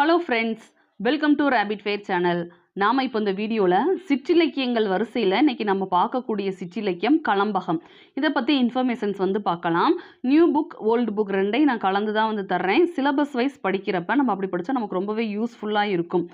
Hello friends welcome to rapid fire channel நாம் இப்போ இந்த வீடியோவில் சிற்றிலக்கியங்கள் வரிசையில் இன்றைக்கி நம்ம பார்க்கக்கூடிய சிற்றிலக்கியம் களம்பகம் இதை பற்றி இன்ஃபர்மேஷன்ஸ் வந்து பார்க்கலாம். நியூ புக் ஓல்டு புக் ரெண்டையும் நான் கலந்து தான் வந்து தர்றேன். சிலபஸ் வைஸ் படிக்கிறப்ப நம்ம அப்படி படித்தா நமக்கு ரொம்பவே யூஸ்ஃபுல்லாக இருக்கும்.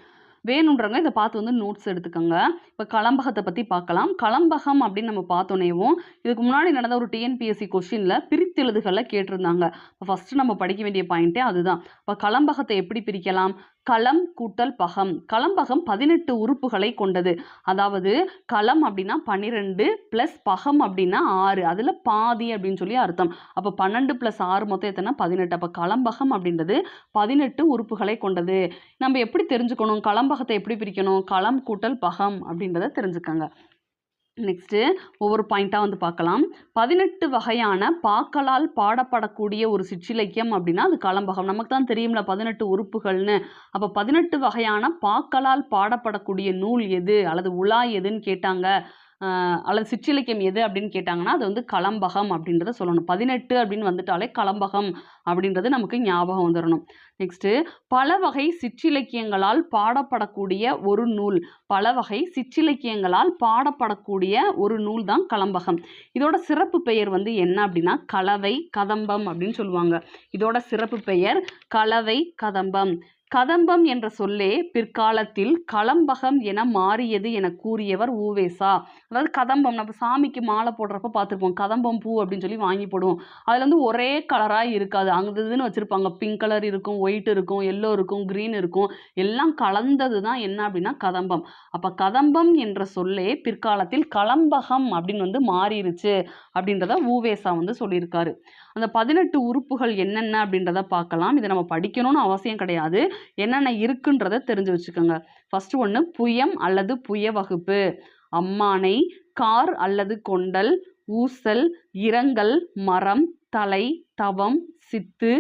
வேணுன்றவங்க இதை பார்த்து வந்து நோட்ஸ் எடுத்துக்கோங்க. இப்போ கலம்பகத்தை பற்றி பார்க்கலாம். கலம்பகம் அப்படின்னு நம்ம பார்த்தோன்னேவும் இதுக்கு முன்னாடி நடந்த ஒரு டிஎன்பிஎஸ்சி கொஷினில் பிரித்தெழுதுகளை கேட்டிருந்தாங்க. இப்போ ஃபஸ்ட்டு நம்ம படிக்க வேண்டிய பாயிண்ட்டே அதுதான். இப்போ கலம்பகத்தை எப்படி பிரிக்கலாம்? களம் கூட்டல் பகம். களம்பகம் பதினெட்டு உறுப்புகளை கொண்டது. அதாவது களம் அப்படின்னா பன்னிரெண்டு ப்ளஸ் பகம் அப்படின்னா ஆறு. அதில் பாதி அப்படின்னு சொல்லி அர்த்தம். அப்போ பன்னெண்டு ப்ளஸ் ஆறு மொத்தம் எத்தனை? பதினெட்டு. அப்போ களம்பகம் அப்படின்றது பதினெட்டு உறுப்புகளை கொண்டது. நம்ம எப்படி தெரிஞ்சுக்கணும்? களம்பகத்தை எப்படி பிரிக்கணும்? களம் கூட்டல் பகம் அப்படின்றத தெரிஞ்சுக்கோங்க. நெக்ஸ்ட்டு ஒவ்வொரு பாயிண்ட்டாக வந்து பார்க்கலாம். பதினெட்டு வகையான பாக்களால் பாடப்படக்கூடிய ஒரு சிற்றிலக்கியம் அப்படின்னா அது களம்பகம் நமக்கு தான் தெரியும்ல பதினெட்டு உறுப்புகள்னு. அப்போ பதினெட்டு வகையான பாக்களால் பாடப்படக்கூடிய நூல் எது? அல்லது உலா எதுன்னு கேட்டாங்க. அல்லது சிற்றிலக்கியம் எது அப்படின்னு கேட்டாங்கன்னா அது வந்து கலம்பகம் அப்படின்றத சொல்லணும். பதினெட்டு அப்படின்னு வந்துட்டாலே கலம்பகம் அப்படின்றது நமக்கு ஞாபகம் வந்துடணும் நெக்ஸ்ட்டு பல வகை சிற்றிலக்கியங்களால் பாடப்படக்கூடிய ஒரு நூல். பல வகை சிற்றிலக்கியங்களால் பாடப்படக்கூடிய ஒரு நூல் தான் கலம்பகம். இதோட சிறப்பு பெயர் வந்து என்ன அப்படின்னா கலவை கதம்பம் அப்படின்னு சொல்லுவாங்க. இதோட சிறப்பு பெயர் கலவை கதம்பம். கதம்பம் என்ற சொல்லே பிற்காலத்தில் கலம்பகம் என மாறியது என கூறியவர் ஊவேசா. அதாவது கதம்பம் நம்ம சாமிக்கு மாலை போடுறப்ப பார்த்துருப்போம். கதம்பம் பூ அப்படின்னு சொல்லி வாங்கி போடுவோம். அதில் வந்து ஒரே கலராக இருக்காது. அங்கே இதுன்னு வச்சுருப்பாங்க. பிங்க் கலர் இருக்கும் ஒயிட் இருக்கும் எல்லோ இருக்கும் க்ரீன் இருக்கும். எல்லாம் கலந்தது தான் என்ன அப்படின்னா கதம்பம். அப்போ கதம்பம் என்ற சொல்லே பிற்காலத்தில் கலம்பகம் அப்படின்னு வந்து மாறிடுச்சு அப்படின்றத ஊவேசா வந்து சொல்லியிருக்காரு. அந்த பதினெட்டு உறுப்புகள் என்னென்ன அப்படின்றத பார்க்கலாம். இதை நம்ம படிக்கணும்னு அவசியம் கிடையாது. என்னென்ன இருக்குன்றத தெரிஞ்சு வச்சுக்கோங்க. ஃபஸ்ட்டு ஒன்று புயம் அல்லது புய வகுப்பு அம்மானை கார் அல்லது கொண்டல் ஊசல் இரங்கல் மரம் தலை தவம் சித்து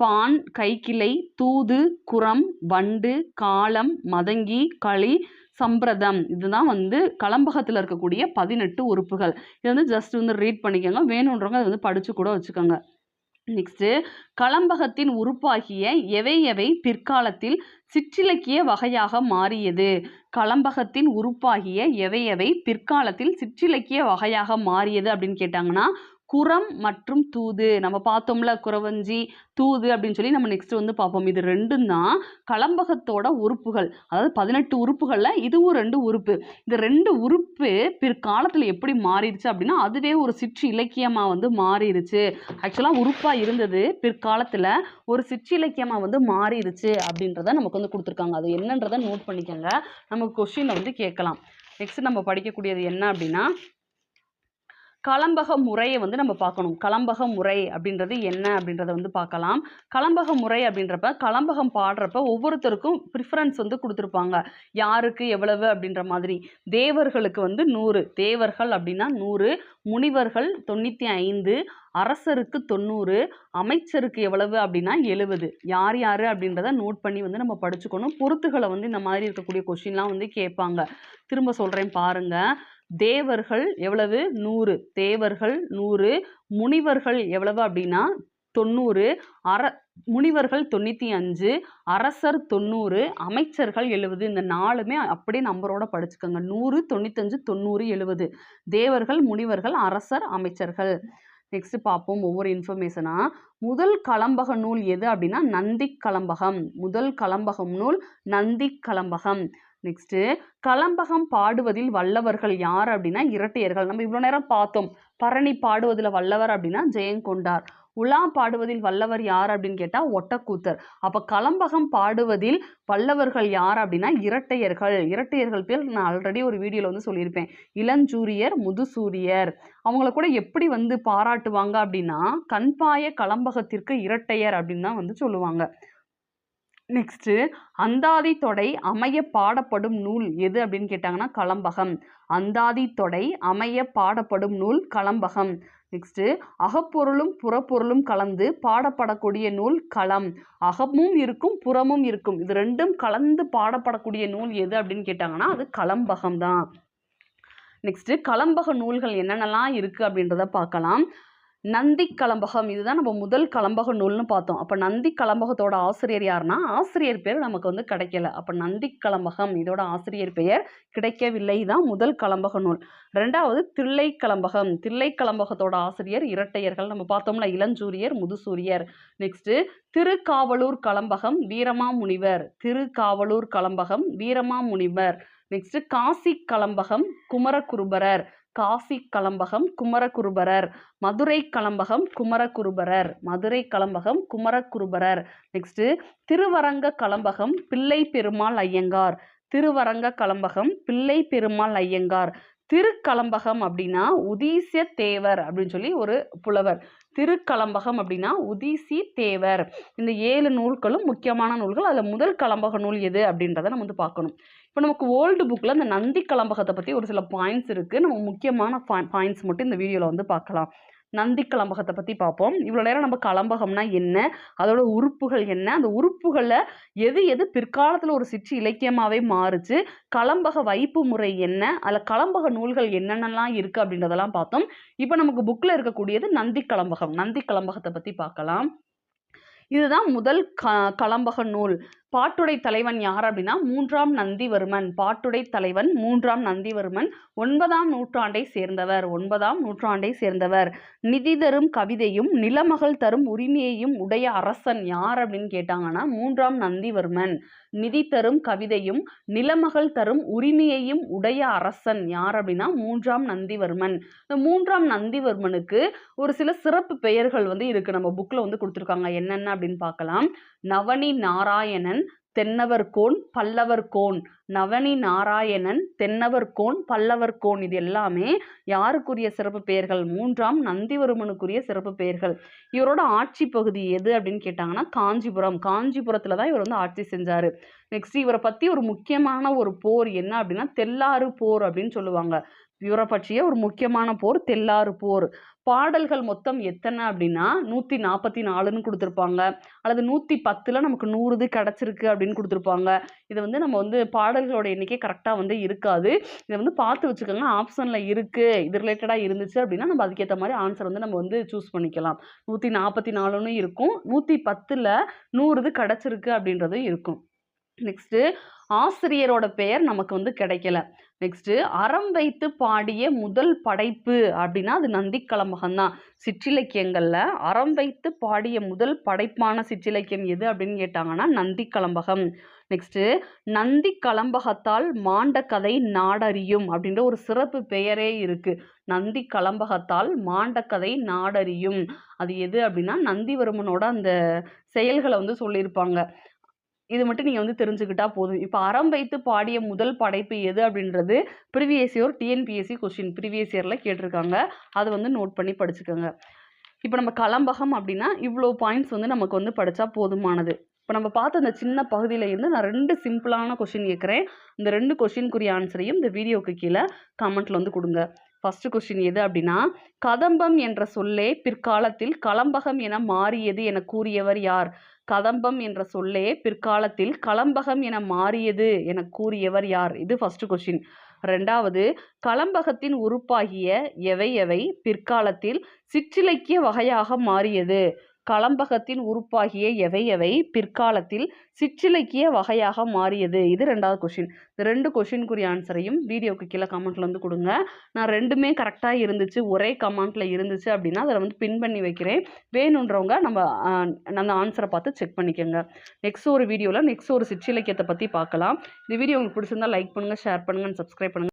பான் கைக்கிளை தூது குரம் வண்டு காலம் மதங்கி களி சம்பிரதம். இதுதான் வந்து களம்பகத்தில் இருக்கக்கூடிய பதினெட்டு உறுப்புகள். இது வந்து ஜஸ்ட் வந்து ரீட் பண்ணிக்கோங்க. வேணுன்றவங்க அதை வந்து படித்து கூட வச்சுக்கோங்க. நெக்ஸ்ட்டு களம்பகத்தின் உறுப்பாகிய எவை எவை பிற்காலத்தில் சிற்றிலக்கிய வகையாக மாறியது? களம்பகத்தின் உறுப்பாகிய எவை எவை பிற்காலத்தில் சிற்றிலக்கிய வகையாக மாறியது அப்படின்னு கேட்டாங்கன்னா குரம் மற்றும் தூது. நம்ம பார்த்தோம்ல குறவஞ்சி தூது அப்படின்னு சொல்லி நம்ம நெக்ஸ்ட் வந்து பார்ப்போம். இது ரெண்டும் தான் கலம்பகத்தோட உறுப்புகள். அதாவது பதினெட்டு உறுப்புகளில் இதுவும் ரெண்டு உறுப்பு. இந்த ரெண்டு உறுப்பு பிற்காலத்தில் எப்படி மாறிடுச்சு அப்படின்னா அதுவே ஒரு சிற்று இலக்கியமாக வந்து மாறிடுச்சு. ஆக்சுவலாக உறுப்பாக இருந்தது பிற்காலத்தில் ஒரு சிற்றிலக்கியமாக வந்து மாறிடுச்சு அப்படின்றத நமக்கு வந்து கொடுத்துருக்காங்க. அது என்னன்றதை நோட் பண்ணிக்கோங்க. நமக்கு கொஷினில் வந்து கேட்கலாம். நெக்ஸ்ட் நம்ம படிக்கக்கூடியது என்ன அப்படின்னா கலம்பக முறையை வந்து நம்ம பார்க்கணும். கலம்பக முறை அப்படின்றது என்ன அப்படின்றத வந்து பார்க்கலாம். கலம்பக முறை அப்படின்றப்ப கலம்பகம் பாடுறப்ப ஒவ்வொருத்தருக்கும் ப்ரிஃபரன்ஸ் வந்து கொடுத்துருப்பாங்க. யாருக்கு எவ்வளவு அப்படின்ற மாதிரி. தேவர்களுக்கு வந்து நூறு. தேவர்கள் அப்படின்னா நூறு. முனிவர்கள் தொண்ணூற்றி ஐந்து. அரசருக்கு தொண்ணூறு. அமைச்சருக்கு எவ்வளவு அப்படின்னா எழுபது யார் யார் அப்படின்றத நோட் பண்ணி வந்து நம்ம படிச்சுக்கணும். பொறுத்துகளை வந்து இந்த மாதிரி இருக்கக்கூடிய கொஷின்லாம் வந்து கேட்பாங்க. திரும்ப சொல்கிறேன் பாருங்கள் தேவர்கள் எவ்வளவு? நூறு. தேவர்கள் நூறு. முனிவர்கள் எவ்வளவு அப்படின்னா தொண்ணூறு. அர முனிவர்கள் தொண்ணூற்றி அஞ்சு அரசர் தொண்ணூறு அமைச்சர்கள் எழுபது இந்த நாலுமே அப்படியே நம்பரோட படிச்சுக்கோங்க. நூறு தொண்ணூத்தஞ்சு தொண்ணூறு எழுபது தேவர்கள் முனிவர்கள் அரசர் அமைச்சர்கள். நெக்ஸ்ட் பார்ப்போம் ஒவ்வொரு இன்ஃபர்மேஷனாக முதல் கலம்பக நூல் எது அப்படின்னா நந்தி கலம்பகம். முதல் கலம்பகம் நூல் நந்தி கலம்பகம். நெக்ஸ்ட்டு கலம்பகம் பாடுவதில் வல்லவர்கள் யார் அப்படின்னா இரட்டையர்கள். நம்ம இவ்வளோ நேரம் பார்த்தோம். பரணி பாடுவதில் வல்லவர் அப்படின்னா ஜெயங்கொண்டார் உலா பாடுவதில் வல்லவர் யார் அப்படின்னு கேட்டால் ஒட்டக்கூத்தர். அப்போ கலம்பகம் பாடுவதில் வல்லவர்கள் யார் அப்படின்னா இரட்டையர்கள். இரட்டையர்கள் பேர் நான் ஆல்ரெடி ஒரு வீடியோவில் வந்து சொல்லியிருப்பேன். இளஞ்சூரியர் முதுசூரியர். அவங்கள கூட எப்படி வந்து பாராட்டுவாங்க அப்படின்னா கண்பாய கலம்பகத்திற்கு இரட்டையர் அப்படின்னு தான் வந்து சொல்லுவாங்க. நெக்ஸ்ட்டு அந்தாதி தொடை அமைய பாடப்படும் நூல் எது? அப்படின்னு கேட்டாங்கன்னா கலம்பகம். அந்தாதி தொடை அமைய பாடப்படும் நூல் கலம்பகம். நெக்ஸ்ட்டு அகப்பொருளும் புறப்பொருளும் கலந்து பாடப்படக்கூடிய நூல் களம். அகமும் இருக்கும் புறமும் இருக்கும். இது ரெண்டும் கலந்து பாடப்படக்கூடிய நூல் எது அப்படின்னு கேட்டாங்கன்னா அது கலம்பகம் தான் நெக்ஸ்ட்டு கலம்பக நூல்கள் என்னென்னலாம் இருக்குது அப்படின்றத பார்க்கலாம். நந்தி கலம்பகம். இதுதான் நம்ம முதல் கலம்பக நூல்னு பார்த்தோம். அப்போ நந்தி கலம்பகத்தோட ஆசிரியர் யாருன்னா ஆசிரியர் பேர் நமக்கு வந்து கிடைக்கல. அப்போ நந்தி கலம்பகம் இதோட ஆசிரியர் பெயர் கிடைக்கவில்லை. தான் முதல் கலம்பக நூல். ரெண்டாவது தில்லை கலம்பகம். தில்லை கலம்பகத்தோட ஆசிரியர் இரட்டையர்கள். நம்ம பார்த்தோம்ல Ilanchuriyar Muthusuriyar. Next Thirukkavalur Kalambakam Veeramamunivar. Thirukkavalur Kalambakam Veeramamunivar. Next Kasi Kalambakam Kumaraguruparar. Kasi Kalambakam Kumaraguruparar. Madurai Kalambakam Kumaraguruparar. Madurai Kalambakam Kumaraguruparar. Next Thiruvaranga Kalambakam Pillai Perumal Iyengar. திருவரங்க கலம்பகம் பிள்ளை பெருமாள் ஐயங்கார். திருக்கலம்பகம் அப்படின்னா உதீசிய தேவர் அப்படின்னு சொல்லி ஒரு புலவர். திருக்கலம்பகம் அப்படின்னா உதீசி தேவர் இந்த ஏழு நூல்களும் முக்கியமான நூல்கள். அதில் முதல் கலம்பக நூல் எது அப்படின்றத நம்ம வந்து பார்க்கணும். இப்போ நமக்கு ஓல்டு புக்கில் இந்த நந்தி கலம்பகத்தை பற்றி ஒரு சில பாயிண்ட்ஸ் இருக்குது நம்ம முக்கியமான பாயிண்ட்ஸ் மட்டும் இந்த வீடியோவில் வந்து பார்க்கலாம். நந்தி கலம்பகத்தை பற்றி பார்ப்போம். இவ்வளோ நேரம் நம்ம கலம்பகம்னா என்ன? அதோட உறுப்புகள் என்ன? அந்த உறுப்புகளில் எது எது பிற்காலத்தில் ஒரு சிற்று இலக்கியமாகவே மாறுச்சு? கலம்பக வைப்பு முறை என்ன? அதில் கலம்பக நூல்கள் என்னென்னலாம் இருக்குது அப்படின்றதெல்லாம் பார்த்தோம். இப்போ நமக்கு புக்கில் இருக்கக்கூடியது நந்தி கலம்பகம் நந்தி கலம்பகத்தை பற்றி பார்க்கலாம். இதுதான் முதல் க கலம்பக நூல். பாட்டுடை தலைவன் யார் அப்படின்னா மூன்றாம் நந்திவர்மன். பாட்டுடை தலைவன் மூன்றாம் நந்திவர்மன். ஒன்பதாம் நூற்றாண்டை சேர்ந்தவர். ஒன்பதாம் நூற்றாண்டை சேர்ந்தவர். நிதி தரும் கவிதையும் நிலமகள் தரும் உரிமையையும் உடைய அரசன் யார் அப்படின்னு கேட்டாங்கன்னா மூன்றாம் நந்திவர்மன். நிதி தரும் கவிதையும் நிலமகள் தரும் உரிமையையும் உடைய அரசன் யார் அப்படின்னா மூன்றாம் நந்திவர்மன். இந்த மூன்றாம் நந்திவர்மனுக்கு ஒரு சில சிறப்பு பெயர்கள் வந்து இருக்கு. நம்ம புக்கில் வந்து கொடுத்துருக்காங்க. என்னென்ன அப்படின்னு பார்க்கலாம். நவனி நாராயணன் தென்னவர் கோன் பல்லவர் கோன். நவனி நாராயணன் தென்னவர் கோன் பல்லவர் கோன். இது எல்லாமே யாருக்குரிய சிறப்பு பெயர்கள்? மூன்றாம் நந்திவர்மனுக்குரிய சிறப்பு பெயர்கள். இவரோட ஆட்சி பகுதி எது அப்படின்னு கேட்டாங்கன்னா காஞ்சிபுரம். காஞ்சிபுரத்துல தான் இவர் வந்து ஆட்சி செஞ்சாரு. நெக்ஸ்ட் இவரை பத்தி ஒரு முக்கியமான ஒரு போர் என்ன அப்படின்னா தெல்லாறு போர் அப்படின்னு சொல்லுவாங்க. இவரை பற்றிய ஒரு முக்கியமான போர் தெல்லாறு போர். பாடல்கள் மொத்தம் எத்தனை அப்படின்னா நூற்றி நாற்பத்தி நாலுன்னு கொடுத்துருப்பாங்க. அல்லது நூற்றி பத்தில் நமக்கு நூறு இது கிடச்சிருக்கு அப்படின்னு கொடுத்துருப்பாங்க. இதை வந்து நம்ம வந்து பாடல்களோட எண்ணிக்கை கரெக்டாக வந்து இருக்காது. இதை வந்து பார்த்து வச்சுக்கோங்க ஆப்ஷனில் இருக்குது இது ரிலேட்டடாக இருந்துச்சு அப்படின்னா நம்ம அதுக்கேற்ற மாதிரி ஆன்சர் வந்து நம்ம வந்து சூஸ் பண்ணிக்கலாம். நூற்றி நாற்பத்தி நாலுன்னு இருக்கும். நூற்றி பத்தில் நூறு இது கிடச்சிருக்கு அப்படின்றதும் இருக்கும். நெக்ஸ்ட்டு ஆசிரியரோட பெயர் நமக்கு வந்து கிடைக்கல. நெக்ஸ்ட்டு அறம் வைத்து பாடிய முதல் படைப்பு அப்படின்னா அது நந்திக்கலம்பகம் தான் சிற்றிலக்கியங்களில் அறம் வைத்து பாடிய முதல் படைப்பான சிற்றிலக்கியம் எது அப்படின்னு கேட்டாங்கன்னா நந்திக்கலம்பகம். நெக்ஸ்ட்டு நந்தி கலம்பகத்தால் மாண்ட கதை நாடறியும் அப்படின்ற ஒரு சிறப்பு பெயரே இருக்குது நந்தி கலம்பகத்தால் மாண்ட கதை நாடறியும். அது எது அப்படின்னா நந்திவர்மனோட அந்த செயல்களை வந்து சொல்லியிருப்பாங்க. இது மட்டும் நீங்கள் வந்து தெரிஞ்சுக்கிட்டா போதும். இப்போ அறம் வைத்து பாடிய முதல் படைப்பு எது அப்படின்றது previous year TNPSC question previous இயரில் கேட்டிருக்காங்க. அதை வந்து நோட் பண்ணி படிச்சுக்கோங்க. இப்போ நம்ம கலம்பகம் அப்படின்னா இவ்வளோ பாயிண்ட்ஸ் வந்து நமக்கு வந்து படித்தா போதுமானது. இப்போ நம்ம பார்த்த அந்த சின்ன பகுதியிலேருந்து நான் ரெண்டு சிம்பிளான கொஷின் கேட்குறேன். இந்த ரெண்டு கொஷினுக்குரிய ஆன்சரையும் இந்த வீடியோவுக்கு கீழே கமெண்ட்டில் வந்து கொடுங்க. ஃபஸ்ட்டு கொஷின் எது அப்படின்னா கதம்பம் என்ற சொல்லே பிற்காலத்தில் கலம்பகம் என மாறியது என கூறியவர் யார்? கதம்பம் என்ற சொல்லே பிற்காலத்தில் கலம்பகம் என மாறியது என கூறியவர் யார்? இது ஃபர்ஸ்ட் கொஸ்டின் ரெண்டாவது கலம்பகத்தின் உறுப்பாகிய எவை எவை? பிற்காலத்தில் சிற்றிலக்கிய வகையாக மாறியது. களம்பகத்தின் உறுப்பாகிய எவை எவை? பிற்காலத்தில் சிற்றிலக்கிய வகையாக மாறியது. இது ரெண்டாவது கொஷின் இந்த ரெண்டு கொஷினுக்குரிய ஆன்சரையும் வீடியோக்கு கீழே கமெண்ட்ல வந்து கொடுங்க. நான் ரெண்டுமே கரெக்டாக இருந்துச்சு ஒரே கமெண்ட்ல இருந்துச்சு அப்படின்னா அதில் வந்து பின் பண்ணி வைக்கிறேன். வேணுன்றவங்க நம்ம அந்த ஆன்சரை பார்த்து செக் பண்ணிக்கோங்க. நெக்ஸ்ட் ஒரு வீடியோவில் நெக்ஸ்ட் ஒரு சிற்றிலக்கியத்தை பற்றி பார்க்கலாம். இந்த வீடியோ உங்களுக்கு பிடிச்சிருந்தா லைக் பண்ணுங்கள் ஷேர் பண்ணுங்கள் சப்ஸ்கிரைப் பண்ணுங்கள்